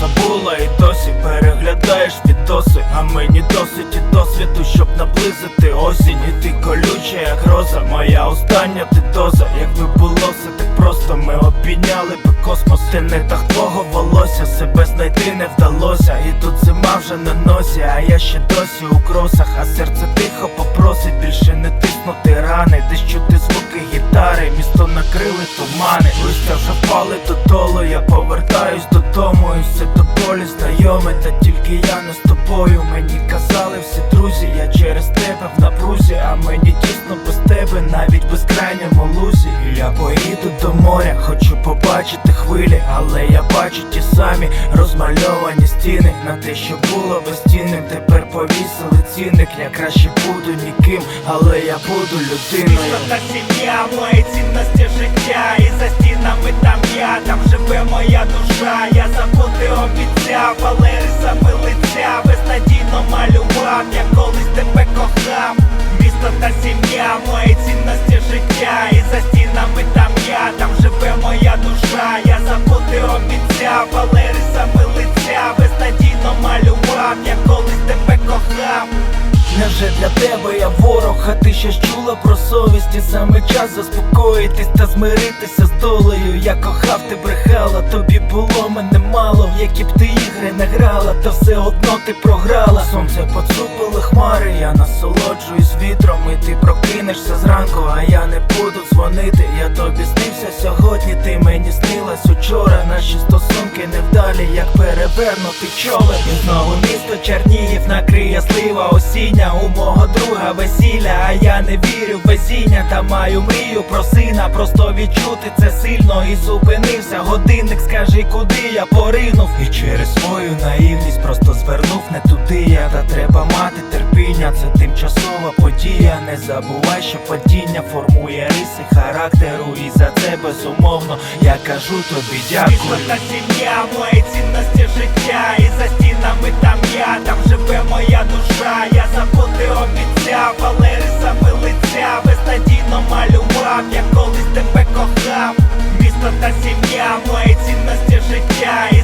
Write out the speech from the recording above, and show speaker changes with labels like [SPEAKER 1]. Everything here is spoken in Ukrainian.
[SPEAKER 1] забула і досі переглядаєш відоси. А мені досить і досвіду, щоб наблизити осінь. І ти колюча, як роза, моя остання ти доза Якби було все так просто, ми обійняли би космос. Ти не так твого волосся, себе знайти не вдалося. І тут зима вже на носі, а я ще досі у кросах. А серце тихо попросить більше не тиснути рани. Десь чути місто накрили тумани. Листя вже впали додолу, я повертаюсь додому І все до болі знайоме, та тільки я не з тобою. Мені казали всі друзі, я через тебе в напрузі. А мені тісно без тебе, навіть в безкрайньому лузі Я поїду до моря, хочу побачити хвилі. Але я бачу ті самі розмальовані стіни. На те, що було безцінним, тепер повісили цінник. Я краще буду ніким, але я буду людиною.
[SPEAKER 2] Та сім'я, мої цінності життя І за стінами там я, там живе моя душа. Я забути обіцяв, але рисами лиця Безнадійно малював, я колись тебе кохав. Місто та сім'я, мої цінності життя. І за стінами там я, там живе моя душа. Я забути обіцяв, але рисами лиця Безнадійно малював, я колись тебе кохав
[SPEAKER 1] Невже для тебе я ворог, а ти щось чула про совість? І саме час заспокоїтись та змиритися з долею. Я кохав, ти брехала, тобі було мене мало. В які б ти ігри не грала, та все одно ти програла. Сонце поцупили хмари, я насолоджуюсь вітром І ти прокинешся зранку, а я не буду дзвонити Я тобі снився сьогодні, ти мені снилась. Учора Наші стосунки невдалі, як перевернути човен. І знову місто Чернігів накриє слива осіння. У мого друга весілля, а я не вірю в везіння. Та маю мрію про сина, просто відчути це сильно. І зупинився годинник, скажи, куди я поринув. І через свою наївність просто звернув не туди я це тимчасова подія. Не забувай, що падіння формує риси характеру. І за це безумовно я кажу тобі
[SPEAKER 2] Місто
[SPEAKER 1] дякую
[SPEAKER 2] та сім'я, мої цінності життя. І за стінами там я, там живе моя душа. Я забути обіцяв, але рисами лиця Безнадійно малював, я колись тебе кохав. Місто та сім'я, мої цінності життя